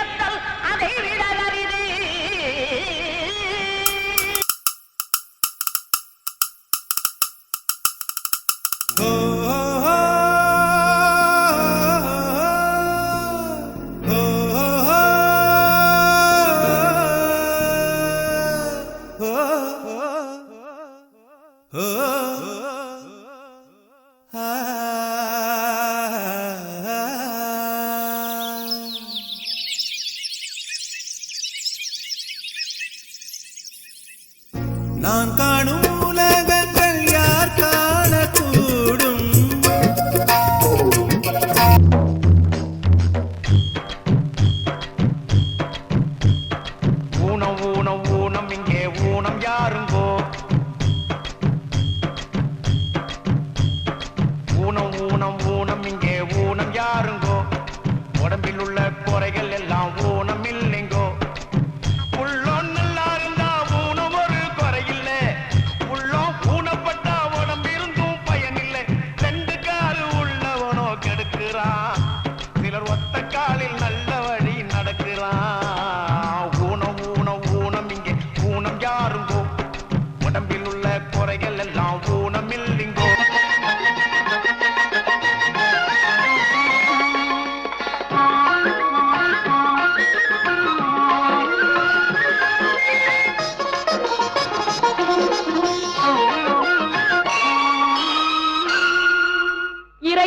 இருத்தல் அதை விட அரிது நான் காணும் உலகங்கள் யார் காணக்கூடும்? ஊனம் ஊனம் ஊனம் இங்கே ஊனம் யாருங்கோ? ஊனம் ஊனம் ஊனம் இங்கே ஊனம் யாருங்கோ? உடம்பில் உள்ள குறைகள் ಸಾಲ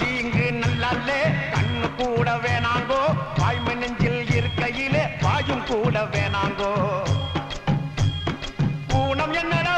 சீங்கு நல்லாலே கண்ணு கூட வேணாங்கோ வாய்மை நெஞ்சில் இருக்கையிலே வாயும் கூட வேணாங்கோ. ஊனம் என்னடா